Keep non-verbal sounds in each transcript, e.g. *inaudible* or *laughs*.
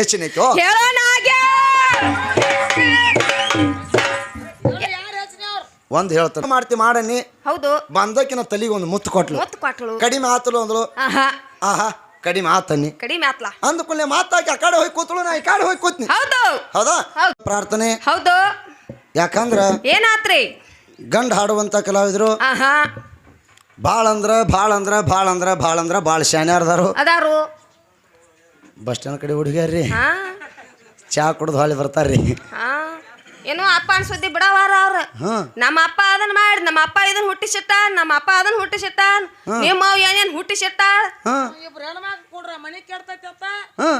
ಹಾಗೆ ಒಂದ್ ಹೇಳ್ತಾರೆ ಮಾಡ್ತಿ ಮಾಡನಿ ಹೌದು. ಬಂದಕಿನ ತಲಿಗೆ ಒಂದು ಮುತ್ತು ಕೊಟ್ಲು. ಮುತ್ತು ಕೊಟ್ಲು. ಕಡಿಮೆ ಆತಲು ಅಂದ್ಲು. ಆಹಾ. ಆಹಾ ಕಡಿಮೆ ಆತನಿ ಕಡಿಮೆ ಆತ್ಲ. ಅಂದ್ಕೊಳ್ಳೆ ಮಾತಾಕಿ ಆ ಕಡೆ ಹೋಗಿ ಕೂತಳು ನಾ ಈ ಕಡೆ ಹೋಗಿ ಕೂತ್ನಿ. ಹೌದು. ಹೌದಾ. ಪ್ರಾರ್ಥನೆ. ಹೌದು. ಯಾಕಂದ್ರ ಏನಾತ್ರಿ? ಗಂಡ ಹಾಡುವಂತ ಕಲಾವಿದರು. ಆಹಾ. ಭಾಳ ಬಾಳಂದ್ರ ಭಾಳ ಅಂದ್ರ ಭಾಳ ಅಂದ್ರ ಭಾಳ ಅಂದ್ರ ಭಾಳ ಶಾನ್ಯಾರ್ದಾರು. ಅದಾರು. ಬಸ್ ಸ್ಟ್ಯಾಂಡ್ ಕಡೆ ಹುಡುಗ್ಯಾರ್ರಿ. ಹಾ. ಚಾ ಕುಡ್ದು ಹೊಳಿ ಬರ್ತಾರ್ರಿ. ಹಾ. ಏನೋ ಅಪ್ಪ ಅನ್ಸುದ್ದಿ ಬಿಡವಾರ ಅವ್ರ. ನಮ್ಮ ಅಪ್ಪ ಅದನ್ನ ಮಾಡಿ ನಮ್ಮ ಅಪ್ಪ ಇದನ್ನ ಹುಟ್ಟಿಸಿಟ್ಟ ನಮ್ಮ ಅಪ್ಪ ಅದನ್ನ ಹುಟ್ಟಿಸಿಟ್ಟ ನಿಮ್ಮ ಅವ್ ಏನೇನ್ ಹುಟ್ಟಿಸಿಟ್ಟ ಹಾ. ಇಬ್ರು ಹೆಣ್ಮಕ್ಳು ಕೊಡ್ರ ಮನಿ ಕೆಡ್ತೈತಿ ಅತ್ತ? ಹಾ.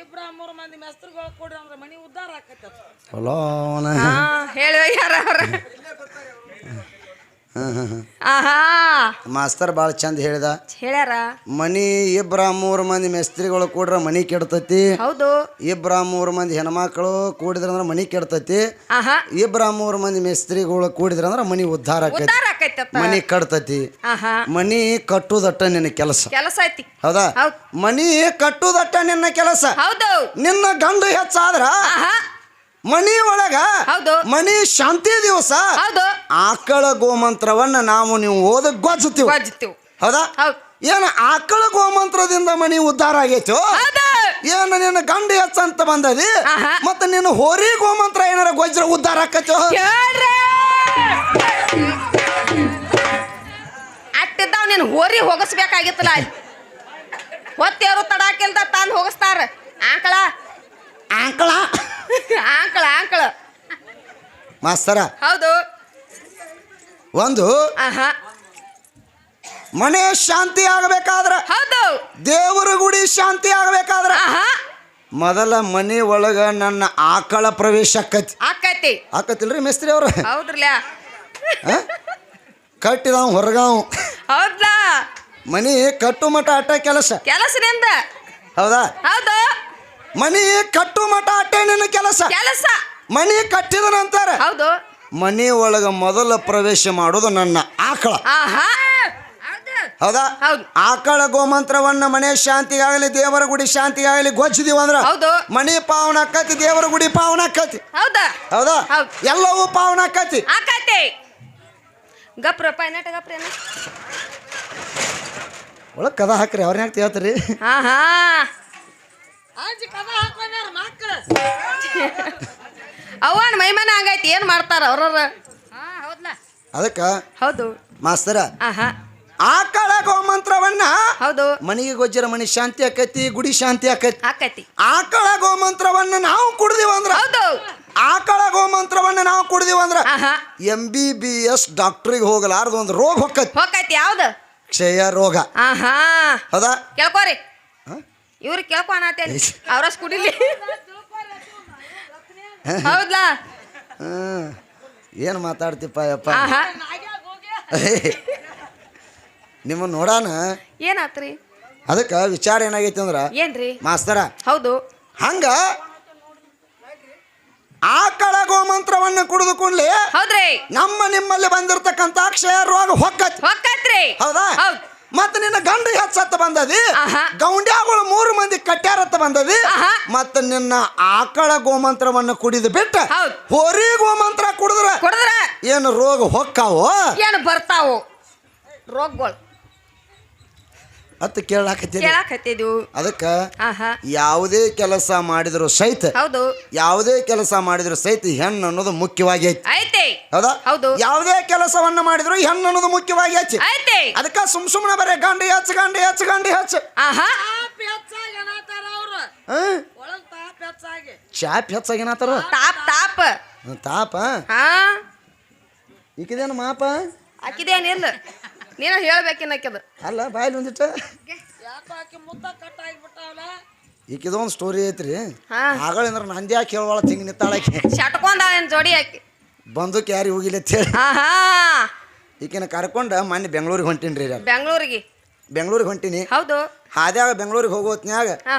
ಇಬ್ರ ಮೂರು ಮಂದಿ ಮೆಸ್ತ್ರಿಗಳು ಕೊಡ್ರಿ ಅಂದ್ರೆ ಮನಿ ಉದ್ಧಾರ ಆಕೈತಿ ಅತ್ತ? ಹಲೋ ಹಾ ಹೇಳುವ ಯಾರ ಅವ್ರ. ಆಹಾ. ಮಾಸ್ತರ್ ಭಾಳ ಚಂದ ಹೇಳಿದ. ಹೇಳ್ಯಾರ? ಮನಿ ಇಬ್ರ ಮೂರು ಮಂದಿ ಮೇಸ್ತ್ರಿಗಳು ಕೂಡ್ರ ಮನಿ ಕೆಡ್ತತಿ. ಹೌದು. ಇಬ್ರ ಮೂರು ಮಂದಿ ಹೆಣ್ಮಕ್ಳು ಕೂಡಿದ್ರಂದ್ರ ಮನಿ ಕೆಡ್ತತಿ. ಆಹಾ. ಇಬ್ರ ಮೂರು ಮಂದಿ ಮೇಸ್ತ್ರಿಗಳು ಕೂಡಿದ್ರಂದ್ರ ಮನಿ ಉದ್ಧಾರ ಆಕೈತಿ. ಉದ್ದಾರ ಮನಿ ಕಟ್ತತಿ. ಆಹಾ. ಮನಿ ಕಟ್ಟುದಟ್ಟ ನಿನ್ನ ಕೆಲಸ. ಕೆಲಸ ಐತಿ. ಹೌದಾ? ಹೌದ್. ಮನಿ ಕಟ್ಟುದಟ್ಟ ನಿನ್ನ ಕೆಲಸ. ಹೌದು. ನಿನ್ನ ಗಂಡು ಹೆಚ್ಚಾದ್ರ ಆಹಾ. ಮನಿ ಒಳಗ ಹೌದು. ಮನಿ ಶಾಂತಿ ದಿವಸ ಹೌದು. ಆಕಳ ಗೋಮಂತ್ರವನ್ನ ನಾವು ನೀವು ಓದ ಗೊಜ್ಜುತ್ತೀವಿ. ಗೊಜ್ಜುತ್ತೀವಿ. ಹೌದಾ? ಏನ ಆಕಳ ಗೋಮಂತ್ರದಿಂದ ಮನಿ ಉದ್ಧಾರ ಆಗೈತೋ? ಏನ ನಿನ್ನ ಗಂಡು ಹೆಚ್ಚಂತ ಬಂದದಿ? ಮತ್ತೆ ನಿನ್ನ ಹೋರಿ ಗೋಮಂತ್ರ ಏನಾರ ಗೊಜ್ರ ಉದ್ಧಾರ ಆಕತ್ತು ಅಟ್ಟಿದ್ದಾವ್ ನೀನು ಹೋರಿ ಹೋಗಿಸ್ಬೇಕಾಗಿತ್ತಲ್ಲ. ಹೊತ್ತೇರು ತಡಾಕಿಲ್ದ ತಾನು ಹೋಗಿಸ್ತಾರ. ಆಕಳ. ಆಕಳ? ಆಂಕಳ ಆಂಕಳ. ಮಾಸ್ತರ ಹೌದು. ಒಂದು ಆಹಾ. ಮನೆ ಶಾಂತಿ ಆಗಬೇಕಾದ್ರ ಹೌದು. ದೇವರ ಗುಡಿ ಶಾಂತಿ ಆಗಬೇಕಾದ್ರ ಆಹಾ. ಮೊದಲ ಮನೆ ಒಳಗ ನನ್ನ ಆಕಳ ಪ್ರವೇಶ ಆಕತಿ. ಆಕತಿ. ಆಕತಿಲ್ರಿ ಮೇಸ್ತ್ರಿ ಅವ್ರ? ಹೌದ್ರಲ್ಲ. ಕಟ್ಟಿದವ ಹೊರಗಾವ್. ಹೌದಾ ಮನಿ ಕಟ್ಟು ಮಟ ಅಟ್ಟ ಕೆಲಸ. ಕೆಲಸದಿಂದ ಹೌದಾ? ಹೌದು. ಮನಿ ಕಟ್ಟು ಮಠ ಅಟ್ಟೆ ನಿನ್ನ ಕೆಲಸ. ಕೆಲಸ. ಮನಿ ಕಟ್ಟಿದ ನಂತರ ಹೌದು. ಮನಿ ಒಳಗ ಮೊದಲ ಪ್ರವೇಶ ಮಾಡೋದು ನನ್ನ ಆಕಳ. ಆಹಾ. ಹೌದಾ? ಹೌದು. ಆಕಳ ಗೋಮಂತ್ರವನ್ನ ಮನೆ ಶಾಂತಿಗಾಗಲಿ ದೇವರ ಗುಡಿ ಶಾಂತಿಗಾಗಲಿ ಗೊಜ್ಜಿದೀವ ಅಂದ್ರ ಹೌದು. ಮನಿ ಪಾವನ ಆಕತಿ ದೇವರ ಗುಡಿ ಪಾವನ ಆಕತಿ. ಹೌದಾ. ಎಲ್ಲವೂ ಪಾವನ ಆಕತಿ. ಒಳಗ್ ಕದ ಹಾಕ್ರಿ ಅವ್ರನ್ನ ಯಾಕೆ ಹೇಳ್ತೀರಿ? ಆಹಾ. ಅವನ್ ಮೈಮನ ಹಂಗೈತಿ ಏನ್ ಮಾಡ್ತಾರ ಅವ್ರವ್ರ? ಹೌದ್ಲ. ಅದಕ್ಕ ಹೌದು. ಮಾಸ್ತರ ಆಹಾ. ಆಕಳ ಗೋಮಂತ್ರವನ್ನ ಹೌದು. ಮನಿಗೆ ಗೊಜ್ಜರ ಮನಿ ಶಾಂತಿ ಆಕೈತಿ ಗುಡಿ ಶಾಂತಿ ಆಕೈತಿ. ಆಕೈತಿ. ಆಕಳ ಗೋಮಂತ್ರವನ್ನ ನಾವು ಕುಡ್ದಿವ ಅಂದ್ರ ಹೌದು. ಆಕಳ ಗೋಮಂತ್ರವನ್ನ ನಾವು ಕುಡ್ದಿವ ಅಂದ್ರ ಆಹಾ. ಎಂ ಬಿ ಬಿ ಎಸ್ ಡಾಕ್ಟ್ರಿಗೆ ಹೋಗಲಾರ್ದು ಒಂದು ರೋಗ ಹೊಕ್ಕೈತಿ. ಹೊಕ್ಕೈತಿ ಯಾವ್ದು? ಕ್ಷಯ ರೋಗ. ಆಹಾ. ಹೌದಾ? ಕೇಳ್ಕೋರಿ. ಹ? ಇವ್ರು ಕೇಳ್ಕೊ ಅನ್ನತ್ತೇನಿ ಕುಡಿಲಿ. ಹೌದಾ ಏನು ಮಾತಾಡ್ತಿಪ್ಪ ಯಪ್ಪ? ನಿಮ್ಮ ನೋಡಾನ? ಏನಾತ್ರಿ? ಅದಕ್ಕೆ ವಿಚಾರ ಏನಾಗೈತಿ ಅಂದ್ರ ಏನ್ರಿ? ಮಾಸ್ತರ ಹೌದು. ಹಂಗ ಆಕಳ ಗೋಮಂತ್ರವನ್ನು ಕುಡಿದು ಕೂಡ್ಲೆ ಹೌದ್ರಿ. ನಮ್ಮ ನಿಮ್ಮಲ್ಲಿ ಬಂದಿರತಕ್ಕಂತ ಕ್ಷಯ ರೋಗ ಹೊಕ್ಕತ್ ಹೊಕ್ಕೈತ್ರಿ. ಹೌದಾ? ಹೌದ್. ಮತ್ತ ನಿನ್ನ ಗಂಡ ಹೆಚ್ಚತ್ತ ಬಂದದಿ. ಗೌಂಡ್ಯಾಗಳು ಮೂರು ಮಂದಿ ಕಟ್ಯಾರತ್ತ ಬಂದದಿ. ಮತ್ತ ನಿನ್ನ ಆಕಳ ಗೋಮಂತ್ರವನ್ನು ಕುಡಿದು ಬಿಟ್ಟ. ಹೋರಿ ಗೋಮಂತ್ರ ಕುಡಿದ್ರ ಕುಡಿದ್ರ ಏನು ರೋಗ ಹೊಕ್ಕಾವು ಏನು ಬರ್ತಾವು ರೋಗಗಳು ಅತ್ತ ಕೇಳಾಕತ್ತೀರಿ ಕೇಳಾಕತ್ತಿದ್ವು ಅದಕ್ಕ ಆಹಾ. ಯಾವುದೇ ಕೆಲಸ ಮಾಡಿದ್ರು ಸಹಿತ ಹೌದು. ಯಾವುದೇ ಕೆಲಸ ಮಾಡಿದ್ರು ಸಹಿತ ಹೆಣ್ಣು ಅನ್ನೋದು ಮುಖ್ಯವಾಗಿ ಐತಿ. ಐತಿ. ಹೌದಾ? ಹೌದು. ಯಾವುದೇ ಕೆಲಸವನ್ನ ಮಾಡಿದ್ರು ಹೆಣ್ಣು ಅನ್ನೋದು ಮುಖ್ಯವಾಗಿ ಐತಿ. ಐತೆ. ಅದಕ್ಕ ಸುಮ್ ಸುಮ್ಮನೆ ಬರೇ ಗಾಂಡಿ ಹಚ್ಚ ಗಾಂಡಿ ಹಚ್ಚ ಗಾಂಡಿ ಹಚ್ಚ. ಆಹಾ. ಚಾಪ್ ಹೆಚ್ಚಾಗೇನಾತಾರ ತಾಪ್ ತಾಪ್. ತಾಪ. ಹಾ. ಈಕಿದೇನು ಮಾಪ? ಆಕಿದೇನಿಲ್ಲ. ನೀನು ಹೇಳ್ಬೇಕಿನ್ನಕ್ಕಿದು. ಅಲ್ಲ ಬಾಯ್ಲಿ ಒಂದಿಟ್ಟು. ಆಕಿ ಮುದ್ದ ಕಟ್ ಆಗಿಬಿಟ್ಟಾವಲ್ಲ ಈಕಿದ ಒಂದು ಸ್ಟೋರಿ ಐತ್ರಿ. ಹಾ. ಆಗಳಿಂದ್ರ ನಂದಿ ಯಾಕೆ ಹೇಳುವಳ ತಿಂಗ್ ನಿತ್ತಾಳಕ್ಕೆ ಶಟ್ಕೊಂಡ ಏನ್ ಜೋಡಿ ಹಾಕಿ ಬಂದಕ್ಕೆ ಯಾರಿಗೆ ಹೋಗಿಲ್ಲ ಅಂತೇಳಿ ಆಹಾ. ಈಕಿನ ಕರ್ಕೊಂಡು ಮೊನ್ನೆ ಬೆಂಗಳೂರಿಗೆ ಹೊಂಟೀನಿ ರೀ ಬೆಂಗಳೂರಿಗೆ? ಬೆಂಗಳೂರಿಗೆ ಹೊಂಟೀನಿ. ಹೌದು. ಹಾದ್ಯಾಗ ಬೆಂಗಳೂರಿಗೆ ಹೋಗೋತ್ನ್ಯಾಗ ಹಾ.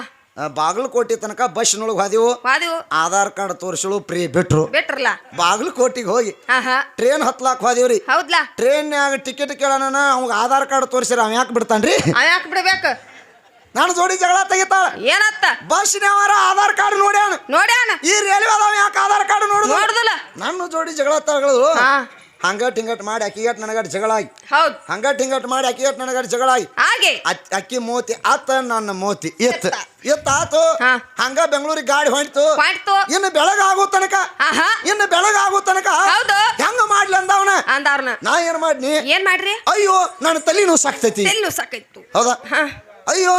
ಬಾಗಲಕೋಟೆ ತನಕ ಬಸ್ನೊಳಗೆ ಹೋದೆವು ಹಾದಿವು ಆಧಾರ್ ಕಾರ್ಡ್ ತೋರಿಸಲು ಫ್ರೀ ಬಿಟ್ರು. ಬಿಟ್ರಲ್ಲ? ಬಾಗಲಕೋಟಿಗೆ ಹೋಗಿ ಆಹಾ. ಟ್ರೈನ್ ಹತ್ಲಾಕ್ ಹೋದೇವ್ರಿ ಹೌದ್ಲಾ? ಟ್ರೈನ್ಯಾಗ ಟಿಕೆಟ್ ಕೇಳೋಣ ಅವಾಗ ಆಧಾರ್ ಕಾರ್ಡ್ ತೋರಿಸಿರ ಅವ ಯಾಕೆ ಬಿಡ್ತಾನ್ರಿ? ಅವ ಯಾಕೆ ಬಿಡ್ಬೇಕು? ನನ್ನ ಜೋಡಿ ಜಗಳ ತೆಗಿತಾಳೆ. ಏನತ್ತ? ಬಸ್ನವರ ಆಧಾರ್ ಕಾರ್ಡ್ ನೋಡ್ಯಾನ. ನೋಡ್ಯಾನ? ಈ ರೈಲ್ವೆ ಅದಾವ ಯಾಕೆ ಆಧಾರ್ ಕಾರ್ಡ್ ನೋಡುದು? ನೋಡುದಿಲ್ಲ. ನನ್ನ ಜೋಡಿ ಜಗಳ ತಗೊಳ್ಳೋದು ಹಂಗಟ್ ಹಿಂಗಟ್ ಮಾಡಿ ಅಕ್ಕಿಗಟ್ ನನಗಟ್ ಜಗಳ ಆಗಿ. ಹೌದು. ಹಂಗಟ್ ಹಿಂಗಟ್ ಮಾಡಿ ಅಕ್ಕಿಗಟ್ ನನಗಟ್ ಜಗಳ ಆಗಿ. ಹಾಗೆ? ಅಕ್ಕಿ ಮೋತಿ ಆತ ನನ್ನ ಮೋತಿ ಇತ್ತು. ಇತ್ತ ಆತು. ಹಂಗ ಬೆಂಗಳೂರಿಗೆ ಗಾಡಿ ಹೊಂಟು ಇನ್ನು ಬೆಳಗಾಗೋ ತನಕ. ಇನ್ನು ಬೆಳಗಾಗೋ ತನಕ. ಹೆಂಗ ಮಾಡ್ಲಿ ಅಂದವನ? ಅಂದವ್ರನ ನಾ ಏನ್ ಮಾಡ್ನಿ? ಏನ್ ಮಾಡ್ರಿ? ಅಯ್ಯೋ ನನ್ನ ತಲೆನೂ ಸಾಕ್ತೈತಿ. ಸಾಕೈತು ಹೌದಾ? ಅಯ್ಯೋ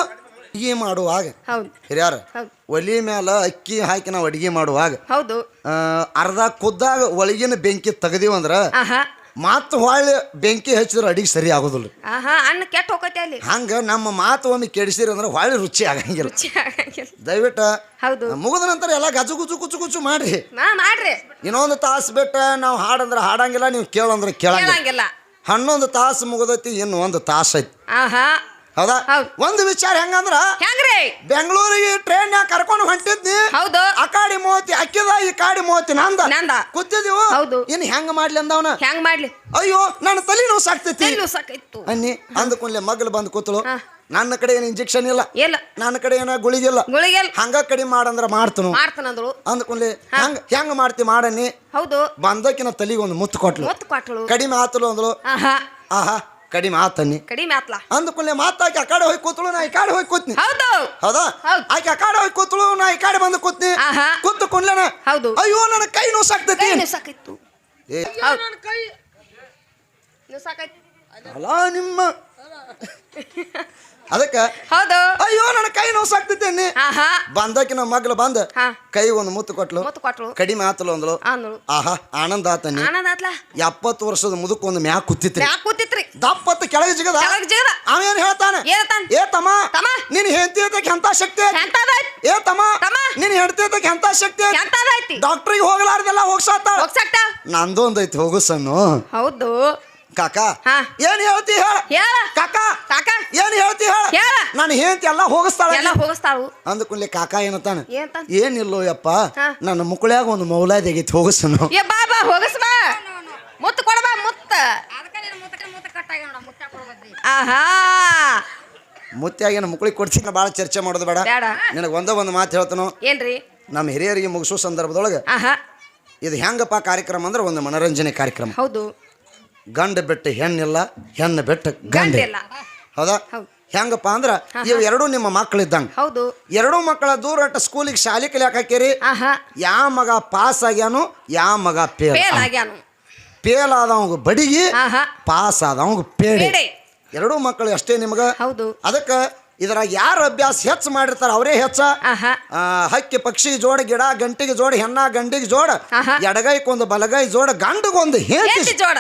ಅಡಿಗೆ ಮಾಡುವಾಗ. ಹೌದು. ಹಿರಿಯಾರ ಹೌದ್. ಒಲಿ ಮ್ಯಾಲ ಅಕ್ಕಿ ಹಾಕಿ ನಾವು ಅಡಿಗೆ ಮಾಡುವಾಗ ಹೌದು. ಆ, ಅರ್ಧ ಕುದ್ದಾಗ ಒಳಗಿನ ಬೆಂಕಿ ತೆಗ್ದೀವಂದ್ರ ಆಹಾ. ಮಾತು ಹೊಳ್ಳಿ ಬೆಂಕಿ ಹಚ್ಚಿದ್ರೆ ಅಡಿಗೆ ಸರಿ ಆಗುದಿಲ್ಲ. ಆಹಾ ಅನ್ನ ಕೆಟ್ಟ ಹೋಗತ್ತೆ ಅಲ್ಲಿ. ಹಂಗ ನಮ್ಮ ಮಾತು ಒಮ್ಮೆ ಕೆಡಿಸಿರಿ ಅಂದ್ರೆ ಹೊಳ್ಳಿ ರುಚಿ ಆಗಂಗಿಲ್ಲ. ದಯವಿಟ್ಟು ಹೌದು. ಮುಗಿದ ನಂತರ ಎಲ್ಲ ಗಜು ಗುಜು ಕುಚು ಕುಚು ಮಾಡ್ರಿ. ಮಾ ಮಾಡ್ರಿ. ಇನ್ನೊಂದು ತಾಸು ಬಿಟ್ಟ ನಾವು ಹಾಡಂದ್ರೆ ಹಾಡಂಗಿಲ್ಲ ನೀವು ಕೇಳಂದ್ರೆ ಕೇಳಂಗಿಲ್ಲ. ಕೇಳಂಗಿಲ್ಲ. ಹನ್ನೊಂದು ತಾಸು ಮುಗಿದೈತಿ ಇನ್ನು ಒಂದು ತಾಸು ಐತಿ. ಆಹಾ. ಹೌದಾ? ಹೌದ್. ಒಂದು ವಿಚಾರ ಹೆಂಗಂದ್ರ ಹೆಂಗ್ರಿ? ಬೆಂಗಳೂರಿಗೆ ಟ್ರೈನ್ ಕರ್ಕೊಂಡು ಹೊಂಟಿದ್ನಿ ಹೌದು. ಆ ಕಾಡಿ ಮೋತಿ ಅಕ್ಕಿದ ಈ ಕಾಡಿ ಮೋತಿ ನಂದ? ನಂದ. ಕೂತಿದೀವು ಹೌದು. ಇನ್ ಹೆಂಗ ಮಾಡ್ಲಿ ಅಂದವನ? ಹೆಂಗ್ ಮಾಡ್ಲಿ? ಅಯ್ಯೋ ನನ್ನ ತಲೆ ನೋವು ಸಾಕ್ತೈತಿ. ತೆಲ್ಲು ಸಾಕಾಯ್ತು ಅನ್ನಿ ಅಂದ್ಕೊಂಡ್ಲೆ ಮಗ್ಳು ಬಂದು ಕೂತಳು. ಹಾ. ನನ್ನ ಕಡೆ ಏನು ಇಂಜೆಕ್ಷನ್ ಇಲ್ಲ? ಇಲ್ಲ. ನನ್ನ ಕಡೆ ಏನ ಗುಳಿಗಿಲ್ಲ ಗುಳಿಗೆಲ್ ಹಂಗ ಕಡಿಮೆ ಮಾಡಂದ್ರ ಮಾಡ್ತನು. ಮಾಡ್ತಾನಂದ್ರು ಅಂದ್ಕೊಂಡ್ಲೆ ಹೆಂಗ ಹೆಂಗ್ ಮಾಡ್ತಿ ಮಾಡನ್ನಿ? ಹೌದು. ಬಂದಕಿನ ತಲೆಗೆ ಒಂದು ಮುತ್ತು ಕೊಟ್ಲು. ಮುತ್ತು ಕೊಟ್ಟಳು ಕಡಿಮೆ ಆತಲು ಅಂದಳು. ಆಹಾ. ಆಹಾ. ಕಡಿಮೆ ಆತನಿ ಕಡಿಮೆ ಆತ್ಲ? ಅಂದ್ಕೊಂಡ್ಲೆ ಮಾತಾಕಿ ಆ ಕಡೆ ಹೋಗಿ ಕೂತಳು ನಾ ಈ ಕಡೆ ಹೋಗಿ ಕೂತ್ನಿ. ಹೌದು. ಹೌದಾ? ಹೌದು. ಆಕೆ ಆ ಕಡೆ ಹೋಗಿ ಕೂತಳು ನಾ ಈ ಕಡೆ ಬಂದು ಕೂತ್ನಿ. ಆಹಾ. ಕೂತು ಕುಂಡ್ಲೇನ ಹೌದು. ಅಯ್ಯೋ ನನ್ನ ಕೈ ನೋವು ಸಾಕ್ತೈತಿ ಸಾಕಾಯ್ತು ಏ, ಹೌದು ಸಾಕಾಯ್ತು ಅಲ್ಲ ನಿಮ್ಮ ಅದಕ್ಕ ಹೌದು. ಅಯ್ಯೋ ನನ್ನ ಕೈ ನೋವು ಸಾಕ್ತಿದ್ದೇನೆ. ಆಹಾ. ಬಂದಕಿನ ಮಗ್ಳು ಬಂದ. ಹಾ. ಕೈ ಒಂದು ಮುತ್ತು ಕೊಟ್ಲು. ಕಡಿಮೆ ಆತಲು ಅಂದ್ಲು. ಅಂದ್ರು ಆಹಾ ಆನಂದ ಆತನಿ. ಆನಂದ ಆತ್ಲ? ಎಪ್ಪತ್ತು ವರ್ಷದ ಮುದುಕ ಒಂದು ಮ್ಯಾಕ್ ಕೂತಿತ್ರಿ. ಯಾಕೆ ಕೂತಿತ್ರಿ. ದಪ್ಪತ್ತು ಕೆಳಗೆ ಜಿಗದ. ಕೆಳಗ್ ಜಿಗದ. ಅವೇನ್ ಹೇಳ್ತಾನೆ? ಏನಂತಾನ? ಏ ತಮ್ಮ ತಮ್ಮ. ನಿನ್ ಹೆಂಡತಿ ಐತಕ್ಕೆ ಎಂತ ಶಕ್ತಿ ಐತಿ? ಏ ತಮ್ಮ ತಮ್ಮ. ನಿನ್ ಹೆಂಡತಿ ಐತಕ್ಕೆ ಎಂತ ಶಕ್ತಿ ಐತಿ? ಎಂತದಾಯ್ತಿ ಡಾಕ್ಟ್ರಿಗೆ ಹೋಗ್ಲಾರ್ದೆಲ್ಲ ಹೋಗ್ಸಾತ ಹೋಗ್ಸಕ್ತ ನಂದು ಒಂದೈತಿ ಹೋಗು ಸಣ್ಣು ಹೌದು. ಕಾಕ ಹಾ. ಏನ್ ಹೇಳ್ತಿ ಹೇಳ? ಹೇಳ. ಕಾಕ ಕಾಕ. ಏನ್ ಹೇಳ್ತಿ ಹೇಳ? ಹೇಳ. ನಾನು ಹೇಳ್ತಿ ಎಲ್ಲ ಹೋಗಿಸ್ತಾಳ ಎಲ್ಲ ಹೋಗಿಸ್ತಾವು ಅಂದ್ಕೊಂಡ್ಲೆ ಕಾಕ ಏನಂತಾನ? ಏನಂತಾನ ಏನಿಲ್ಲೋ ಯಪ್ಪ ಹಾ. ನನ್ನ ಮುಕ್ಕಳ್ಯಾಗ ಒಂದು ಮೌಲಾದಿ ಆಗೈತಿ ಹೋಗಸನು ಏ ಬಾ ಬಾ ಹೋಗಸ್ಬಾ ಮುತ್ತ ಕೊಡಬಾ ಮುತ್ತ. ಆಹಾ. ಮುತ್ಯಾಗಿನ ಮುಕ್ಕಳಿಗೆ ಕೊಡ್ತೀನಿ ಭಾಳ ಚರ್ಚೆ ಮಾಡೋದು ಬೇಡ. ಬೇಡ. ನಿನಗೆ ಒಂದೇ ಒಂದು ಮಾತು ಹೇಳ್ತಾನು? ಏನ್ರಿ? ನಮ್ಮ ಹಿರಿಯರಿಗೆ ಮುಗಿಸೋ ಸಂದರ್ಭದೊಳಗೆ ಆಹಾ. ಇದು ಹೆಂಗಪ್ಪ ಕಾರ್ಯಕ್ರಮ ಅಂದ್ರೆ ಒಂದು ಮನೋರಂಜನೆ ಕಾರ್ಯಕ್ರಮ. ಹೌದು. ಗಂಡ ಬೆಟ್ಟ ಹೆಣ್ಣಿಲ್ಲ ಹೆಣ್ಣು ಬೆಟ್ಟ ಗಂಡ. ಹೌದಾ? ಹೆಂಗಪ್ಪ ಅಂದ್ರ ಇವ್ ಎರಡೂ ನಿಮ್ಮ ಮಕ್ಕಳಿದ್ದಂಗೆ. ಹೌದು. ಎರಡೂ ಮಕ್ಕಳ ದೂರ ಅಟ್ಟ ಸ್ಕೂಲಿಗೆ ಶಾಲೆ ಕಲಿಯಾಕ ಹಾಕೇರಿ ಆಹಾ ಯಾವ ಮಗ ಪಾಸ್ ಆಗ್ಯಾನು ಯಾ ಮಗ ಫೇಲ್ ಫೇಲ್ ಆಗ್ಯಾನು. ಫೇಲ್ ಆದವಂಗ ಬಡಿಗಿ ಆಹಾ ಪಾಸ್ ಆದವಂಗ ಪೇಡಿ. ಎರಡೂ ಮಕ್ಕಳು ಅಷ್ಟೇ ನಿಮ್ಗೆ? ಹೌದು. ಅದಕ್ಕೆ ಇದ್ರಾಗ ಯಾರು ಅಭ್ಯಾಸ ಹೆಚ್ಚು ಮಾಡಿರ್ತಾರ ಅವರೇ ಹೆಚ್ಚ? ಆಹಾ ಹಕ್ಕಿ ಪಕ್ಷಿ ಜೋಡ ಗಿಡ ಗಂಟಿಗೆ ಜೋಡ ಹೆಣ್ಣ ಗಂಡಿಗೆ ಜೋಡ. ಎಡಗೈಕೊಂದು ಬಲಗೈ ಜೋಡ ಗಂಡಗೊಂದು ಹೇಂತಿ ಜೋಡ.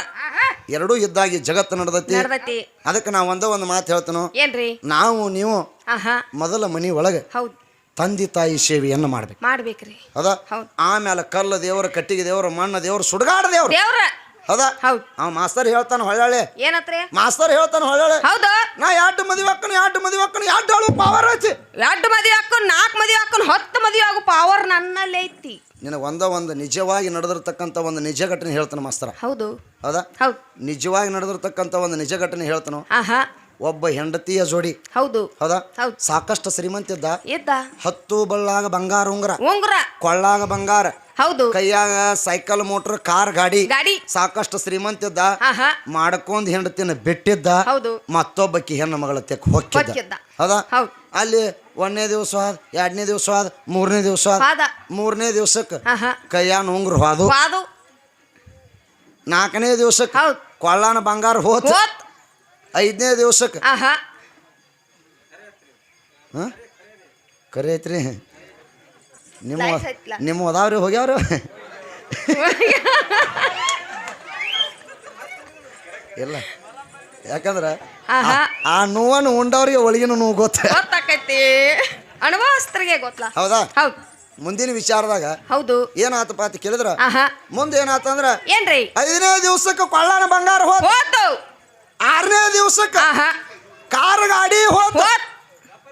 ಎರಡೂ ಇದ್ದಾಗಿ ಜಗತ್ತು ನಡೆದತಿ. ನಡ್ದೈತಿ. ಅದಕ್ಕೆ ನಾವು ಒಂದೇ ಒಂದು ಮಾತು ಹೇಳ್ತೇನೋ? ಏನ್ರಿ? ನಾವು ನೀವು ಆಹಾ. ಮೊದಲ ಮನಿ ಒಳಗೆ ಹೌದು. ತಂದೆ ತಾಯಿ ಸೇವೆಯನ್ನು ಮಾಡ್ಬೇಕು. ಮಾಡ್ಬೇಕ್ರಿ. ಹೌದಾ? ಹೌದು. ಆಮೇಲೆ ಕಲ್ಲ ದೇವರ ಕಟ್ಟಿಗೆ ದೇವರು ಮಣ್ಣ ದೇವರು ಸುಡಗಾಡ ದೇವ್ರು. ದೇವ್ರ. ಹೌದಾ? ಹೌದು. ಅವ ಮಾಸ್ತರ್ ಹೇಳ್ತಾನ ಹೊಳ್ಳಾಳೆ ಏನತ್ರಿ? ಮಾಸ್ತರ್ ಹೇಳ್ತಾನ ಹೊಳ್ಳಾಳೆ ಹೌದು. ನಾ ಎರಡು ಮದುವೆ ಹಾಕನು ಎರಡು ಮದಿ ಹಾಕನು ಎರಡು ಹೇಳು ಪವರ್ ಐತಿ. ಎರಡು ಮದಿ ಹಾಕೊಂಡು ನಾಲ್ಕು ಮದಿ ಹಾಕೊಂಡು ಹತ್ತು ಮದುವೆ ಆಗೋ ಪವರ್ ನನ್ನಲ್ಲಿ ಐತಿ. ನಿನಗೆ ಒಂದ ಒಂದು ನಿಜವಾಗಿ ನಡೆದಿರ್ತಕ್ಕಂಥ ಒಂದು ನಿಜ ಘಟನೆ ಹೇಳ್ತಾನೆ ಮಾಸ್ತರ. ಹೌದು. ಹೌದಾ? ಹೌದು. ನಿಜವಾಗಿ ನಡೆದಿರ್ತಕ್ಕಂಥ ಒಂದು ನಿಜ ಘಟನೆ ಹೇಳ್ತಾನು. ಆಹಾ. ಒಬ್ಬ ಹೆಂಡತಿಯ ಜೋಡಿ. ಹೌದು. ಹೌದಾ? ಹೌದು. ಸಾಕಷ್ಟು ಶ್ರೀಮಂತ ಇದ್ದ. ಹತ್ತು ಬಳ್ಳಾಗ ಬಂಗಾರ ಉಂಗುರ. ಉಂಗುರ. ಕೊಳ್ಳಾಗ ಬಂಗಾರ. ಹೌದು. ಕೈಯಾಗ ಸೈಕಲ್ ಮೋಟರ್ ಕಾರ್ ಗಾಡಿ. ಗಾಡಿ. ಸಾಕಷ್ಟು ಶ್ರೀಮಂತಿದ್ದ ಆಹಾ. ಮಾಡ್ಕೊಂಡ್ ಹೆಂಡತಿನ ಬಿಟ್ಟಿದ್ದ. ಹೌದು. ಮತ್ತೊಬ್ಬಕಿ ಹೆಣ್ಣು ಮಗಳ ತೆಕ್ ಹೊಕ್ಕಿದ್ದ ಹೊಕ್ಕಿದ್ದ. ಹೌದಾ? ಹೌದು. ಅಲ್ಲಿ ಒಂದನೇ ದಿವಸ ಆದ ಎರಡನೇ ದಿವಸ ಆದ ಮೂರನೇ ದಿವಸ ಆದ. ಪಾದ ಮೂರನೇ ದಿವಸಕ್ಕೆ ಕೈಯಾನ ಉಂಗ್ರ ಹೋದು. ನಾಲ್ಕನೇ ದಿವಸಕ್ಕೆ ಕೊಳ್ಳಾನ ಬಂಗಾರ ಹೋತ್. ಐದನೇ ದಿವಸಕ್ಕೆ ಕರೆ ಐತ್ರಿ ನಿಮ್ಮ. ನಿಮ್ಮ ಅದಾವ್ರಿ ಹೋಗ್ಯಾವ್ರಿ? *laughs* ಇಲ್ಲ. ಯಾಕಂದ್ರ ಆಹಾ. ಆ ನೋವನ್ನು ಉಂಡವ್ರಿಗೆ ಒಳಗಿನ ನೋವು ಗೊತ್ತ? ಗೊತ್ತಾಕೈತಿ. ಅನುಭವಸ್ಥರಿಗೆ ಗೊತ್ತಲ್ಲ ಹೌದಾ? ಹೌದು. ಮುಂದಿನ ವಿಚಾರದಾಗ ಹೌದು. ಏನಾತಪ್ಪ ಅಂತ ಕೇಳಿದ್ರ? ಆಹಾ. ಮುಂದೆ ಏನಾತಂದ್ರ ಏನ್ರಿ? ಐದನೇ ದಿವಸಕ್ಕೆ ಕೊಳ್ಳಾನ ಬಂಗಾರ ಹೋತ್. ಹೋತು. ಆರನೇ ದಿವಸಕ್ಕೆ ಆಹಾ. ಕಾರ್ ಗಾಡಿ ಹೋತ್.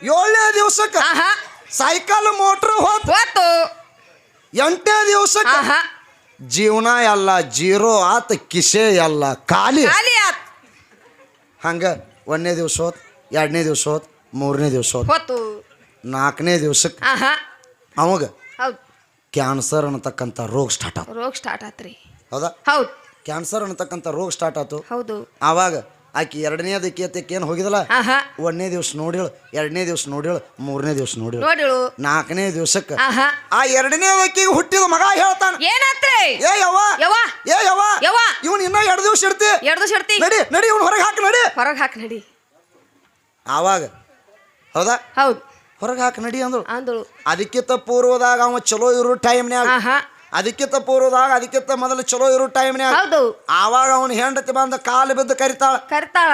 ಏಳನೇ ದಿವಸಕ್ಕೆ ಆಹಾ. ಸೈಕಲ್ ಮೋಟರ್ ಹೋತ್. ಹೋತು. ಎಂಟನೇ ದಿವಸಕ್ಕೆ ಆಹಾ. ಜೀವನ ಎಲ್ಲ ಜೀರೋ ಆತ ಕಿಸೆ ಎಲ್ಲ ಖಾಲಿ. ಖಾಲಿ ಆತ್. ಹಂಗ ಒಂದನೇ ದಿವಸ ಹೋತ್ ಎರಡನೇ ದಿವಸ ಹೋತ್ ಮೂರನೇ ದಿವಸ ಹೋತ್ ನಾಲ್ಕನೇ ದಿವಸಕ್ಕೆ ಆಹಾ. ಅವಾಗ ಹೌದು. ಕ್ಯಾನ್ಸರ್ ಅನ್ನತಕ್ಕಂಥ ರೋಗ ಸ್ಟಾರ್ಟ್ ಆಯ್ತು ರೋಗ ಸ್ಟಾರ್ಟ್ ಆತ್ರಿ. ಹೌದಾ? ಹೌದು. ಕ್ಯಾನ್ಸರ್ ಅನ್ನತಕ್ಕಂಥ ರೋಗ ಸ್ಟಾರ್ಟ್ ಆತು. ಹೌದು. ಆವಾಗ ಆಕಿ ಎರಡನೇ ಅದಕ್ಕೆ ಏನು ಹೋಗಿದಲ್ಲ? ಆಹಾ. ಒಂದನೇ ದಿವ್ಸ ನೋಡಿಳು ಎರಡನೇ ದಿವ್ಸ ನೋಡಿಳು ಮೂರನೇ ದಿವ್ಸ ನೋಡಿಳು. ನೋಡಿಳು. ನಾಲ್ಕನೇ ದಿವ್ಸಕ್ಕೆ ಆಹಾ. ಆ ಎರಡನೇದಕ್ಕೆ ಹುಟ್ಟಿದ ಮಗ ಹೇಳ್ತಾನ. ಏನತ್ರಿ? ಏ ಯವ್ವ. ಯವ್ವ. ಏ ಯವ್ವ. ಯವ್ವ. ಇವನು ಇನ್ನೂ ಎರಡು ದಿವ್ಸ ಇಡ್ತಿ. ಎರಡು ದಿವಸ ಶರ್ತಿ ನಡಿ ನಡಿ ಇವನು ಹೊರಗೆ ಹಾಕಿ ನಡಿ. ಹೊರಗೆ ಹಾಕಿ ನಡಿ. ಆವಾಗ ಹೌದಾ? ಹೌದು. ಹೊರಗೆ ಹಾಕಿ ನಡಿ ಅಂದ್ರು ಅಂದಳು. ಅದಕ್ಕಿಂತ ಪೂರ್ವದಾಗ ಅವ ಚಲೋ ಇರೋ ಟೈಮ್ನ್ಯಾಗ ಆಹಾ. ಅದಕ್ಕಿಂತ ಪೂರ್ವದಾಗ ಅದಕ್ಕಿಂತ ಮೊದಲು ಚಲೋ ಇರೋ ಟೈಮ್ನ್ಯಾಗ ಹೌದು. ಆವಾಗ ಅವನು ಹೆಂಡತಿ ಬಂದ ಕಾಲು ಬಿದ್ದು ಕರಿತಾಳ. ಕರಿತಾಳ.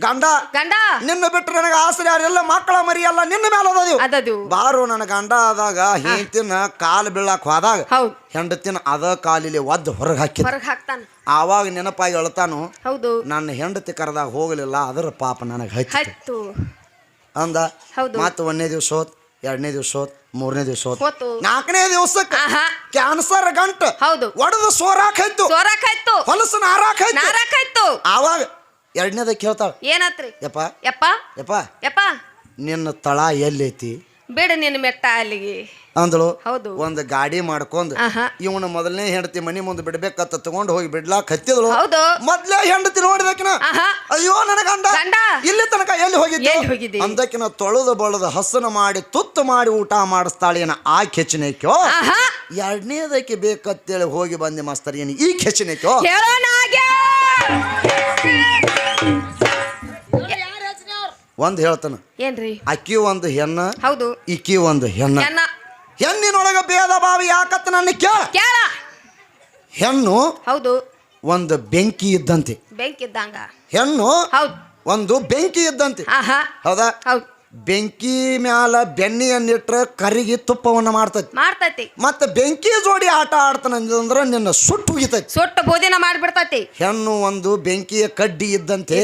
ಗಂಡ ಗಂಡ. ನಿನ್ನ ಬಿಟ್ಟರೆ ನನಗೆ ಆಸರೆ ಯಾರೆಲ್ಲ ಮಕ್ಕಳ ಮರಿ ಎಲ್ಲ ನಿನ್ನ ಮೇಲೆ ಅದದು. ಬಾರು ನನ್ನ ಗಂಡ ಆದಾಗ ಹೆಂಡತಿನ ಕಾಲು ಬೀಳಾಕ್ ಹೋದಾಗ ಹೌದು. ಹೆಂಡತಿನ ಅದ ಕಾಲಿಲಿ ಒದ್ದು ಹೊರಗೆ ಹಾಕಿ ಹೊರಗೆ ಹಾಕ್ತಾನ. ಆವಾಗ ನೆನಪಾಗಿ ಅಳ್ತಾನು ಹೌದು. ನನ್ನ ಹೆಂಡತಿ ಕರೆದಾಗ ಹೋಗಲಿಲ್ಲ ಅದರ ಪಾಪ ನನಗೆ ಹತ್ತು ಅಂದ ಹೌದು. ಮತ್ತೆ ಒಂದನೇ ದಿವಸ ಹೋತ್ ಎರಡನೇ ದಿವ್ಸ ಹೋತ್. ಮೂರನೇ ದಿವಸ ಹೋತ್ ನಾಲ್ಕನೇ ದಿವಸಕ್ಕೆ ಕ್ಯಾನ್ಸರ್ ಗಂಟು. ಹೌದು. ಒಡೆದು ಸೋರಾಕಾಯ್ತು. ಹೊಲಸು ನಾರಾಕಾಯ್ತು. ಆವಾಗ ಎರಡನೇದಕ್ಕೆ ಹೇಳ್ತಾಳ ಏನತ್ರಿ? ಯಪ್ಪ. ಯಪ್ಪ. ಯಪ್ಪ. ಯಪ್ಪ. ನಿನ್ನ ತಳ ಎಲ್ಲೈತಿ? ಬೇಡ ನಿನ್ನ ಮೆಟ್ಟ ಅಲ್ಲಿಗೆ. ಅಂದಳು. ಹೌದು. ಒಂದು ಗಾಡಿ ಮಾಡ್ಕೊಂಡು ಇವನು ಮೊದಲನೇ ಹೆಂಡತಿ ಮನಿ ಮುಂದೆ ಬಿಡ್ಬೇಕತ್ತ ತಗೊಂಡ್ ಹೋಗಿ ಬಿಡ್ಲಾಕ್ ಹತ್ತಿದಳು. ಹೌದು. ಮೊದ್ಲೇ ಹೆಂಡತಿ ನೋಡಿದಕಿನ ಅಯ್ಯೋ ನನ್ನ ಗಂಡ. ಗಂಡ. ಇಲ್ಲಿ ತನಕ ಎಲ್ಲಿ ಹೋಗಿದ್ದೆ? ಅಂದಕಿನ ತೊಳೆದು ಬಳದು ಹಸನ ಮಾಡಿ ತುತ್ತು ಮಾಡಿ ಊಟ ಮಾಡಿಸ್ತಾಳೇನ ಆ ಕೆಚ್ಚನೇಕ್ಯೋ ಎರಡನೇದಕ್ಕೆ ಬೇಕತ್ತೇಳಿ ಹೋಗಿ ಬಂದೆ ಮಾಸ್ತರ್ ಏನು? ಈ ಕೆಚ್ಚನೇಕ್ಯೋ ಒಂದ್ ಯಾರು ಹೆಚ್ಚಿನ ಅವ್ರು? ಒಂದು ಹೇಳ್ತಾನ. ಏನ್ರಿ? ಅಕ್ಕಿ ಒಂದು ಹೆಣ್ಣ ಹೌದು. ಇಕ್ಕಿ ಒಂದು ಹೆಣ್ಣ. ಹೆಣ್ಣಿನೊಳಗ ಭೇದ ಭಾವ ಯಾಕತ್ತ ನನ್ನ ಕೇಳ? ಕೇಳ. ಹೆಣ್ಣು ಹೌದು. ಒಂದು ಬೆಂಕಿ ಇದ್ದಂತೆ. ಬೆಂಕಿ ಇದ್ದಂಗ. ಹೆಣ್ಣು ಹೌದು. ಒಂದು ಬೆಂಕಿ ಇದ್ದಂತೆ. ಆಹಾ. ಹೌದಾ? ಹೌದ್. ಬೆಂಕಿ ಮ್ಯಾಲ ಬೆಣ್ಣೆಯನ್ನಿಟ್ರೆ ಕರಿಗಿ ತುಪ್ಪವನ್ನ ಮಾಡ್ತೈತಿ. ಮಾಡ್ತೈತಿ. ಮತ್ತೆ ಬೆಂಕಿ ಜೋಡಿ ಆಟ ಆಡ್ತಾನಂದ್ರೆ ನಿನ್ನ ಸುಟ್ಟು ಹೋಗಿತೈತಿ ಸುಟ್ಟ ಬೋದಿನ ಮಾಡ್ಬಿಡ್ತೈತಿ. ಹೆಣ್ಣು ಒಂದು ಬೆಂಕಿಯ ಕಡ್ಡಿ ಇದ್ದಂತೆ.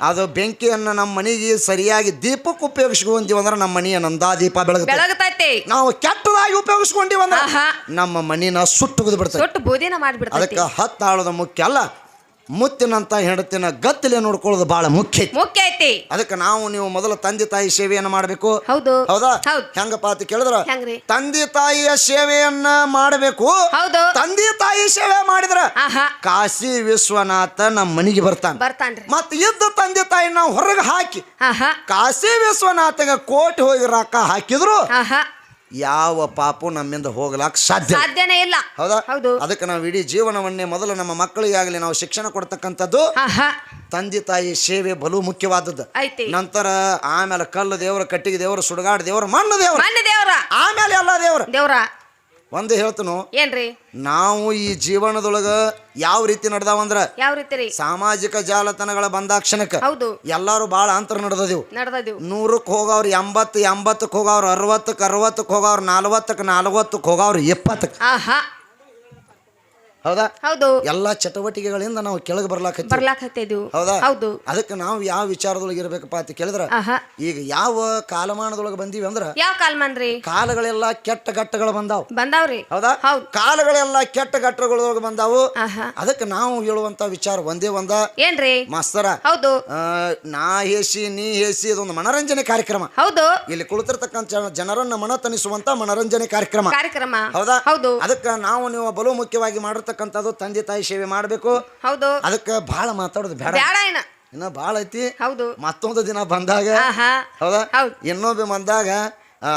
ಅದು ಬೆಂಕಿಯನ್ನ ನಮ್ಮ ಮನೆಗೆ ಸರಿಯಾಗಿ ದೀಪಕ್ಕೆ ಉಪಯೋಗಿಸ್ಕೊಂತೀವಿ ಅಂದ್ರೆ ನಮ್ಮ ಮನೆಯ ನಂದಾ ದೀಪ ಬೆಳಗುತ್ತೆ. ನಾವು ಕೆಟ್ಟದಾಗಿ ಉಪಯೋಗಿಸ್ಕೊಂಡಿವ ಅಂದ್ರೆ ನಮ್ಮ ಮನಿನ ಸುಟ್ಟು ಬಿಡ್ತೈತಿ ಸುಟ್ಟು ಬೋದಿನ ಮಾಡ್ಬಿಡ್ತೈತಿ. ಅದಕ್ಕೆ ಹತ್ತಾಳದ ಮುಖ್ಯ ಅಲ್ಲ ಮುತ್ತಿನಂತ ಹೆಂಡತಿನ ಗತ್ತಲೆ ನೋಡ್ಕೊಳ್ಳೋದು ಬಹಳ ಮುಖ್ಯ ಐತಿ. ಮುಖ್ಯ ಐತಿ. ಅದಕ್ಕೆ ನಾವು ನೀವು ಮೊದಲು ತಂದೆ ತಾಯಿ ಸೇವೆಯನ್ನು ಮಾಡಬೇಕು. ಹೌದು. ಹೌದಾ? ಹೌದ್. ಹೆಂಗಪ್ಪ ಅಂತ ಕೇಳಿದ್ರ ಹೆಂಗ್ರಿ? ತಂದೆ ತಾಯಿಯ ಸೇವೆಯನ್ನ ಮಾಡಬೇಕು. ಹೌದು. ತಂದೆ ತಾಯಿ ಸೇವೆ ಮಾಡಿದ್ರ ಆಹಾ. ಕಾಶಿ ವಿಶ್ವನಾಥ ನಮ್ಮ ಮನೆಗೆ ಬರ್ತಾನ. ಬರ್ತಾನ್ರಿ. ಮತ್ ಇದ್ದ ತಂದೆ ತಾಯಿ ನಾವು ಹೊರಗೆ ಹಾಕಿ ಆಹಾ. ಕಾಶಿ ವಿಶ್ವನಾಥಗ ಕೋಟಿ ಹೋಗಿ ರೊಕ್ಕ ಹಾಕಿದ್ರು ಆಹಾ. ಯಾವ ಪಾಪು ನಮ್ಮಿಂದ ಹೋಗ್ಲಾಕ್ ಸಾಧ್ಯ. ಸಾಧ್ಯನೇ ಇಲ್ಲ. ಹೌದಾ? ಹೌದು. ಅದಕ್ಕೆ ನಾವು ಇಡೀ ಜೀವನವನ್ನೇ ಮೊದಲು ನಮ್ಮ ಮಕ್ಕಳಿಗಾಗಲಿ ನಾವು ಶಿಕ್ಷಣ ಕೊಡ್ತಕ್ಕಂಥದ್ದು ಆಹಾ. ತಂದೆ ತಾಯಿ ಸೇವೆ ಬಲು ಮುಖ್ಯವಾದದ್ದು. ಐತಿ ನಂತರ ಆಮೇಲೆ ಕಲ್ಲು ದೇವರು ಕಟ್ಟಿಗೆ ದೇವರು ಸುಡಗಾಡ ದೇವರು ಮಣ್ಣು ದೇವರು. ಮಣ್ಣ ದೇವ್ರ. ಆಮೇಲೆ ಎಲ್ಲ ದೇವರು. ದೇವ್ರ. ಒಂದು ಹೇಳ್ತನು ಏನ್ರಿ? ನಾವು ಈ ಜೀವನದೊಳಗ ಯಾವ ರೀತಿ ನಡೆದಾವಂದ್ರ ಯಾವ ರೀತಿ ರೀ? ಸಾಮಾಜಿಕ ಜಾಲತಾಣಗಳ ಬಂದಾಕ್ಷಣಕ್ಕ ಹೌದು. ಎಲ್ಲಾರು ಭಾಳ ಅಂತರ ನಡೆದದಿವು. ನಡ್ದದಿವ್. ನೂರಕ್ಕೆ ಹೋಗವ್ರು ಎಂಬತ್ತು ಎಂಬತ್ತಕ್ಕೆ ಹೋಗವ್ರು ಅರವತ್ತಕ್ಕೆ ಅರವತ್ತಕ್ಕೆ ಹೋಗವ್ರ ನಾಲ್ವತ್ತಕ್ಕೆ ನಲ್ವತ್ತಕ್ಕೆ ಹೋಗವ್ರು ಎಪ್ಪತ್ತಕ್ಕೆ ಆಹಾ. ಹೌದಾ? ಹೌದು. ಎಲ್ಲಾ ಚಟುವಟಿಕೆಗಳಿಂದ ನಾವು ಕೆಳಗೆ ಬರ್ಲಾಕ ಬರ್ಲಾಕ್ ಹತ್ತಿದ್ವು ಹೌದಾ? ಹೌದು. ಅದಕ್ಕೆ ನಾವು ಯಾವ ವಿಚಾರದೊಳಗೆ ಇರ್ಬೇಕಪ್ಪ ಅಂತ ಕೇಳಿದ್ರ ಆಹಾ. ಈಗ ಯಾವ ಕಾಲಮಾನದೊಳಗೆ ಬಂದೀವಿ ಅಂದ್ರ ಯಾವ ಕಾಲ್ಮನ್ರಿ? ಕಾಲಗಳೆಲ್ಲ ಕೆಟ್ಟ ಘಟ್ಟಗಳು ಬಂದಾವ್. ಬಂದಾವ್ರಿ ಹೌದಾ? ಹೌದು. ಕಾಲಗಳೆಲ್ಲ ಕೆಟ್ಟ ಘಟ್ಟಗಳೊಳಗೆ ಬಂದಾವು. ಆಹಾ. ಅದಕ್ಕೆ ನಾವು ಹೇಳುವಂತ ವಿಚಾರ ಒಂದೇ ಒಂದ. ಏನ್ರಿ? ಮಾಸ್ತರ ಹೌದು. ಆ, ನಾ ಹೇಸಿ ನೀ ಹೇಸಿ ಇದೊಂದು ಮನರಂಜನೆ ಕಾರ್ಯಕ್ರಮ. ಹೌದು. ಇಲ್ಲಿ ಕುಳಿತಿರ್ತಕ್ಕಂಥ ಜನ- ಜನರನ್ನ ಮನ ತನಿಸುವಂತ ಮನರಂಜನೆ ಕಾರ್ಯಕ್ರಮ. ಕಾರ್ಯಕ್ರಮ. ಹೌದಾ? ಹೌದು. ಅದಕ್ಕೆ ನಾವು ನೀವು ಬಲು ಮುಖ್ಯವಾಗಿ ಮಾಡಿರ್ತಕ್ಕಂಥದ್ದು ತಂದೆ ತಾಯಿ ಸೇವೆ ಮಾಡಬೇಕು. ಹೌದು. ಅದಕ್ಕೆ ಬಹಳ ಮಾತಾಡೋದು ಬೇಡ. ಇನ್ನೂ ಏನ ಇನ್ನ ಭಾಳ ಐತಿ. ಹೌದು. ಮತ್ತೊಂದು ದಿನ ಬಂದಾಗ ಹೌದಾ? ಇನ್ನೊಬ್ಬ ಬಂದಾಗ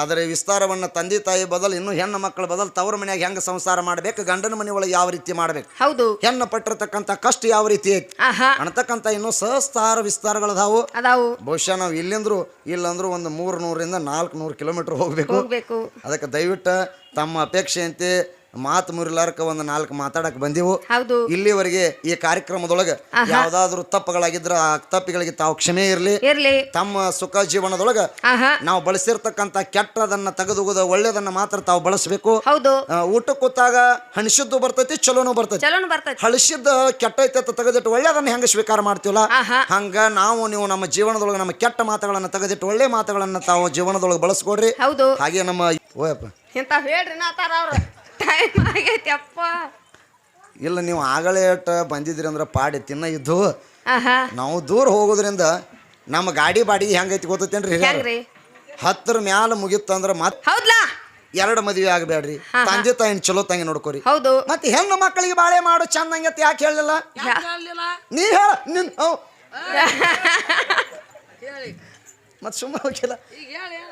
ಅದರ ವಿಸ್ತಾರವನ್ನ ತಂದೆ ತಾಯಿ ಬದಲು ಇನ್ನು ಹೆಣ್ಣು ಮಕ್ಕಳ ಬದಲು ತವರ ಮನೆಯಾಗ ಹೆಂಗ ಸಂಸಾರ ಮಾಡ್ಬೇಕು ಗಂಡನ ಮನೆ ಒಳಗೆ ಯಾವ ರೀತಿ ಮಾಡ್ಬೇಕು? ಹೌದು. ಹೆಣ್ಣು ಪಟ್ಟಿರ್ತಕ್ಕಂಥ ಕಷ್ಟ ಯಾವ ರೀತಿ ಐತಿ? ಆಹಾ. ಇನ್ನು ಸಹಸ್ತಾರ ವಿಸ್ತಾರಗಳದಾವು ಅದಾವು. ಬಹುಶಃ ನಾವು ಇಲ್ಲಿಂದ್ರು ಇಲ್ಲಂದ್ರು ಒಂದು ಮೂರು ನೂರಿಂದ ನಾಲ್ಕು ನೂರು ಕಿಲೋಮೀಟರ್ ಹೋಗ್ಬೇಕು. ಹೋಗ್ಬೇಕು. ಅದಕ್ಕೆ ದಯವಿಟ್ಟು ತಮ್ಮ ಅಪೇಕ್ಷೆಯಂತೆ ಮಾತು ಮುರಿಲಾರಕ ಒಂದು ನಾಲ್ಕು ಮಾತಾಡಕ್ ಬಂದೆವು. ಹೌದು. ಇಲ್ಲಿವರೆಗೆ ಈ ಕಾರ್ಯಕ್ರಮದೊಳಗೆ ಯಾವ್ದಾದ್ರು ತಪ್ಪುಗಳಾಗಿದ್ರ ಆ ತಪ್ಪಿಗಳಿಗೆ ತಾವು ಕ್ಷಮೆ ಇರಲಿ. ಇರ್ಲಿ. ತಮ್ಮ ಸುಖ ಜೀವನದೊಳಗ ನಾವು ಬಳಸಿರ್ತಕ್ಕಂತ ಕೆಟ್ಟದನ್ನ ತೆಗೆದುಗುದ ಒಳ್ಳೇದನ್ನ ಮಾತ್ರ ತಾವು ಬಳಸಬೇಕು. ಹೌದು. ಊಟ ಕೂತಾಗ ಹಣಿಸಿದ್ದು ಬರ್ತೈತಿ ಚಲೋನು ಬರ್ತೈತಿ. ಚಲೋನು ಬರ್ತೈತಿ. ಹಳಿಸಿದ್ದ ಕೆಟ್ಟ ಐತೆ ಅಂತ ತೆಗೆದಿಟ್ಟು ಒಳ್ಳೆದನ್ನ ಹೆಂಗ ಸ್ವೀಕಾರ ಮಾಡ್ತೀವಲ್ಲ? ಹಂಗ ನಾವು ನೀವು ನಮ್ಮ ಜೀವನದೊಳಗೆ ನಮ್ಮ ಕೆಟ್ಟ ಮಾತುಗಳನ್ನ ತೆಗೆದಿಟ್ಟು ಒಳ್ಳೆ ಮಾತುಗಳನ್ನ ತಾವು ಜೀವನದೊಳಗೆ ಬಳಸ್ಕೊಡ್ರಿ. ಹೌದು. ಹಾಗೆ ನಮ್ಮ ಓಯಪ್ಪ. ಇಂತ ಹೇಳ್ರಿ ನಾತಾರ ಅವ್ರ. ಟೈಮ್ *laughs* ಆಗೈತಿ ಅಪ್ಪ. ಇಲ್ಲ ನೀವು ಆಗಲೇ ಅಟ್ ಬಂದಿದ್ರಿ ಅಂದ್ರೆ ಪಾಡಿ ತಿನ್ನ ಇದ್ದು. ಆಹಾ. ನಾವು ದೂರ ಹೋಗೋದ್ರಿಂದ ನಮ್ಮ ಗಾಡಿ ಬಾಡಿಗೆ ಹೆಂಗೈತಿ ಗೊತ್ತೇನ್ರಿ? ಹೆಂಗ್ರಿ? ಹತ್ತರ ಮ್ಯಾಲ ಮುಗಿತ್ತಂದ್ರೆ ಮತ್ತೆ ಹೌದ್ಲಾ? ಎರಡು ಮದುವೆ ಆಗಬೇಡ್ರಿ. ಹಾ, ಹಾ. ತಂದೆ ತಾಯಿನ ಚಲೋ ತಂಗಿ ನೋಡ್ಕೋರಿ. ಹೌದು. ಮತ್ತೆ ಹೆಣ್ಣು ಮಕ್ಕಳಿಗೆ ಬಾಳೆ ಮಾಡು ಚಂದಂಗತಿ ಯಾಕೆ ಹೇಳಲಿಲ್ಲ? ಯಾಕೆ ಹೇಳಲಿಲ್ಲ? ನೀ ಹೇಳ ನಿನ್ ಹೇಳಿ *laughs* ಮತ್ತೆ ಸುಮ್ಮನೆ ಹೋಗಿಲ್ಲ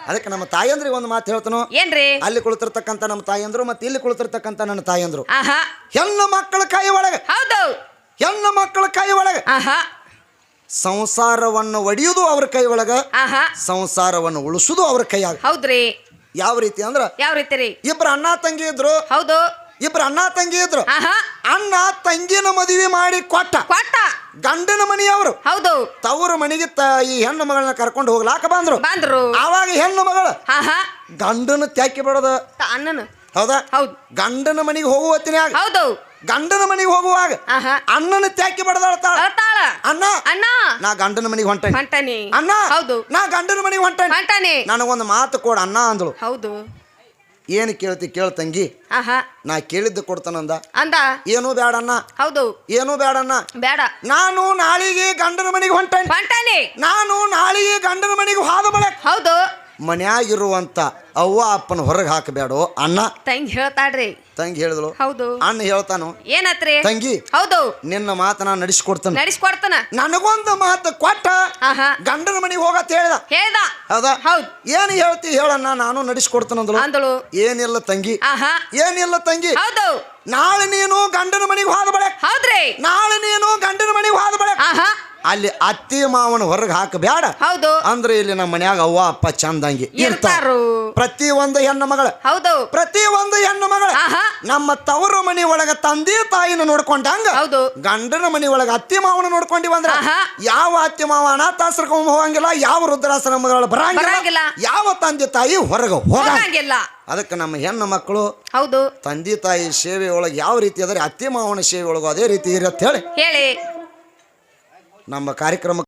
ಅದಕ್ಕೆ ನಮ್ಮ ತಾಯಂದ್ರಿಗೆ ಒಂದು ಮಾತು ಹೇಳ್ತಾನು. ಏನ್ರಿ? ಅಲ್ಲಿ ಕುಳಿತಿರ್ತಕ್ಕಂಥ ನಮ್ಮ ತಾಯಂದ್ರು ಮತ್ತೆ ಇಲ್ಲಿ ಕುಳಿತಿರ್ತಕ್ಕಂಥ ನನ್ನ ತಾಯಂದ್ರು. ಆಹಾ. ಹೆಣ್ಣು ಮಕ್ಕಳ ಕೈ ಒಳಗೆ. ಹೌದು. ಹೆಣ್ಣು ಮಕ್ಕಳ ಕೈ ಒಳಗೆ. ಆಹಾ. ಸಂಸಾರವನ್ನು ಒಡೆಯುವುದು ಅವ್ರ ಕೈ ಒಳಗ. ಆಹಾ. ಸಂಸಾರವನ್ನು ಉಳಿಸುದು ಅವ್ರ ಕೈಯಾಗ. ಹೌದ್ರಿ. ಯಾವ ರೀತಿ ಅಂದ್ರ? ಯಾವ ರೀತಿ ರೀ? ಇಬ್ರು ಅಣ್ಣ ತಂಗಿ ಇದ್ರು. ಹೌದು. ಇಬ್ರು ಅಣ್ಣ ತಂಗಿ ಇದ್ರು. ಆಹಾ. ಅಣ್ಣ ತಂಗಿನ ಮದುವೆ ಮಾಡಿ ಕೊಟ್ಟ. ಕೊಟ್ಟ. ಗಂಡನ ಮನೆಯವರು. ಹೌದು. ತವರು ಮನೆಗೆ ತ ಈ ಹೆಣ್ಣು ಮಗಳನ್ನ ಕರ್ಕೊಂಡು ಹೋಗ್ಲಾಕ ಬಂದ್ರು. ಬಂದ್ರು. ಆವಾಗ ಹೆಣ್ಣು ಮಗಳು ಆಹಾ ಗಂಡನ ತ್ಯಾಕಿ ಬಿಡೋದ. ಅಣ್ಣನ. ಹೌದಾ? ಹೌದು. ಗಂಡನ ಮನೆಗೆ ಹೋಗುವ ಹೊತ್ತಿನ್ಯಾಗ ಹೌದು. ಗಂಡನ ಮನೆಗೆ ಹೋಗುವಾಗ ಆಹಾ ಅಣ್ಣನ ತ್ಯಾಕಿ ಬಡದಾಳ್ತಾಳ ಅಳ್ತಾಳ. ಅಣ್ಣ. ಅಣ್ಣ. ನಾ ಗಂಡನ ಮನೆಗೆ ಹೊಂಟೇನಿ. ಹೊಂಟನಿ. ಅಣ್ಣ. ಹೌದು. ನಾ ಗಂಡನ ಮನೆಗೆ ಹೊಂಟೇನಿ. ಹೊಂಟನಿ. ನನಗೊಂದು ಮಾತು ಕೊಡ ಅಣ್ಣ ಅಂದಳು. ಹೌದು. ಏನು ಕೇಳ್ತಿ ಕೇಳ ತಂಗಿ? ಆಹಾ. ನಾ ಕೇಳಿದ್ದು ಕೊಡ್ತಾನಂದ ಅಂದ. ಏನೂ ಬೇಡಣ್ಣ ಹೌದು. ಏನೂ ಬೇಡಣ್ಣ ಬೇಡ ನಾನು ನಾಳಿಗೆ ಗಂಡನ ಮನೆಗೆ ಹೊಂಟೇನಿ. ಹೊಂಟಾನಿ. ನಾನು ನಾಳಿಗೆ ಗಂಡನ ಮನೆಗೆ ಹಾದು ಬಳಕ ಹೌದು. ಮನ್ಯಾಗಿರುವಂತ ಅವ್ವ ಅಪ್ಪನ ಹೊರಗೆ ಹಾಕಬೇಡೋ ಅಣ್ಣ. ತಂಗಿ ಹೇಳ್ತಾಳ್ರಿ. ತಂಗಿ ಹೇಳಿದಳು ಹೌದು. ಅಣ್ಣ ಹೇಳ್ತಾನು. ಏನತ್ರಿ? ತಂಗಿ ಹೌದು. ನಿನ್ನ ಮಾತ ನಾ ನಡೆಸ್ಕೊಡ್ತಾನೆ. ನಡೆಸ್ಕೊಡ್ತಾನ. ನನಗೊಂದು ಮಾತು ಕೊಟ್ಟ. ಗಂಡನ ಮನೆಗೆ ಹೋಗತ್ ಹೇಳ್ದ. ಹೇಳ್ದ. ಹೌದಾ? ಹೌದು. ಏನು ಹೇಳ್ತಿ ಹೇಳಣ್ಣ ನಾನು ನಡೆಸ್ಕೊಡ್ತಾನಂದಳು ಅಂದಳು. ಏನಿಲ್ಲ ತಂಗಿ. ಏನಿಲ್ಲ ತಂಗಿ. ಹೌದು. ನಾಳೆ ನೀನು ಗಂಡನ ಮನೆಗೆ ಹೋದ ಬಳಕ್ ಹೌದ್ರಿ. ನಾಳೆ ನೀನು ಗಂಡನ ಮನೆಗೆ ಹೋದ ಅಲ್ಲಿ ಅತ್ತಿ ಮಾವನ ಹೊರಗೆ ಹಾಕಬೇಡ ಹೌದು. ಅಂದ್ರೆ ಇಲ್ಲಿ ನಮ್ಮ ಮನ್ಯಾಗ ಅವ್ವ ಅಪ್ಪ ಚಂದಂಗಿ ಇರ್ತಾರ. ಇರ್ತಾರು. ಪ್ರತಿ ಒಂದು ಹೆಣ್ಣು ಮಗಳ. ಹೌದು. ಪ್ರತಿ ಒಂದು ಹೆಣ್ಣು ಮಗಳ. ಆಹಾ. ನಮ್ಮ ತವರು ಮನೆ ಒಳಗ ತಂದೆ ತಾಯಿನ ನೋಡ್ಕೊಂಡಂಗ ಹೌದು. ಗಂಡನ ಮನೆ ಒಳಗ ಅತ್ತಿ ಮಾವನ ನೋಡ್ಕೊಂಡಿವಂದ್ರ ಆಹಾ. ಯಾವ ಅತ್ತಿ ಮಾವ ಅನಾಥಾಶ್ರಮ ಹೋಗಂಗಿಲ್ಲ ಯಾವ ರುದ್ರಾಸನ ಬರಂಗಿಲ್ಲ. ಬರಂಗಿಲ್ಲ. ಯಾವ ತಂದೆ ತಾಯಿ ಹೊರಗೆ ಹೋಗ ಹೋಗಂಗಿಲ್ಲ. ಅದಕ್ಕೆ ನಮ್ಮ ಹೆಣ್ಣು ಮಕ್ಕಳು ಹೌದು. ತಂದೆ ತಾಯಿ ಸೇವೆ ಒಳಗೆ ಯಾವ ರೀತಿ ಅದ್ರೆ ಅತ್ತಿ ಮಾವನ ಸೇವೆ ಒಳಗೆ ಅದೇ ರೀತಿ ಇರತ್ತೆ ಹೇಳಿ. ಹೇಳಿ. ನಮ್ಮ ಕಾರ್ಯಕ್ರಮ